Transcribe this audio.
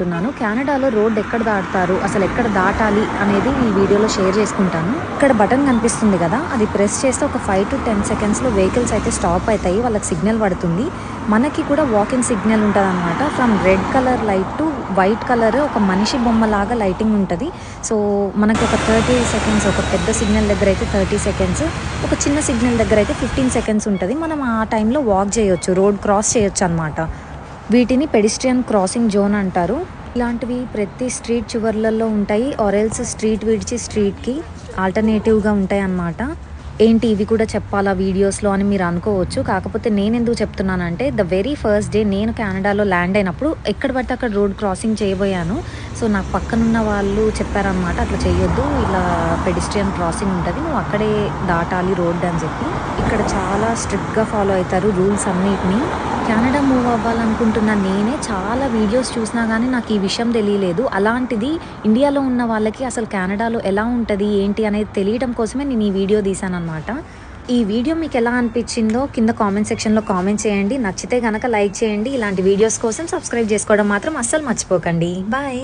అనుకుంటున్నాను కెనడాలో రోడ్ ఎక్కడ దాటుతారు అసలు ఎక్కడ దాటాలి అనేది ఈ వీడియోలో షేర్ చేసుకుంటాను. ఇక్కడ బటన్ కనిపిస్తుంది కదా అది ప్రెస్ చేస్తే ఒక ఫైవ్ టు టెన్ సెకండ్స్లో వెహికల్స్ అయితే స్టాప్ అవుతాయి వాళ్ళకి సిగ్నల్ పడుతుంది. మనకి కూడా వాకింగ్ సిగ్నల్ ఉంటుంది అనమాట from red colour light to white colour ఒక మనిషి బొమ్మలాగా లైటింగ్ ఉంటుంది. సో మనకి ఒక థర్టీ సెకండ్స్ ఒక పెద్ద సిగ్నల్ దగ్గర అయితే థర్టీ సెకండ్స్ ఒక చిన్న సిగ్నల్ దగ్గర అయితే ఫిఫ్టీన్ సెకండ్స్ ఉంటుంది. మనం ఆ టైంలో వాక్ చేయొచ్చు రోడ్ క్రాస్ చేయొచ్చు అనమాట వీటిని పెడిస్ట్రియన్ క్రాసింగ్ జోన్ అంటారు. ఇలాంటివి ప్రతి స్ట్రీట్ చివర్లలో ఉంటాయి. ఆరెల్స్ స్ట్రీట్ విడిచి స్ట్రీట్కి ఆల్టర్నేటివ్గా ఉంటాయి అన్నమాట ఏంటి ఇవి కూడా చెప్పాలా వీడియోస్లో అని మీరు అనుకోవచ్చు. కాకపోతే నేను ఎందుకు చెప్తున్నానంటే ద వెరీ ఫస్ట్ డే నేను కెనడాలో ల్యాండ్ అయినప్పుడు ఎక్కడ పడితే అక్కడ రోడ్ క్రాసింగ్ చేయబోయాను. సో నాకు పక్కనున్న వాళ్ళు చెప్పారనమాట అట్లా చేయొద్దు ఇలా పెడిస్ట్రియన్ క్రాసింగ్ ఉంటుంది. నువ్వు అక్కడే దాటాలి రోడ్ అని చెప్పి. ఇక్కడ చాలా స్ట్రిక్ట్గా ఫాలో అవుతారు రూల్స్ అన్నిటిని. కెనడా మూవ్ అవ్వాలనుకుంటున్న నేనే చాలా వీడియోస్ చూసినా కానీ నాకు ఈ విషయం తెలియలేదు. అలాంటిది ఇండియాలో ఉన్న వాళ్ళకి అసలు కెనడాలో ఎలా ఉంటుంది ఏంటి అనేది తెలియడం కోసమే నేను ఈ వీడియో తీశాను అనమాట ఈ వీడియో మీకు ఎలా అనిపించిందో కింద కామెంట్ సెక్షన్లో కామెంట్ చేయండి. నచ్చితే కనుక లైక్ చేయండి. ఇలాంటి వీడియోస్ కోసం సబ్స్క్రైబ్ చేసుకోవడం మాత్రం అస్సలు మర్చిపోకండి. బాయ్.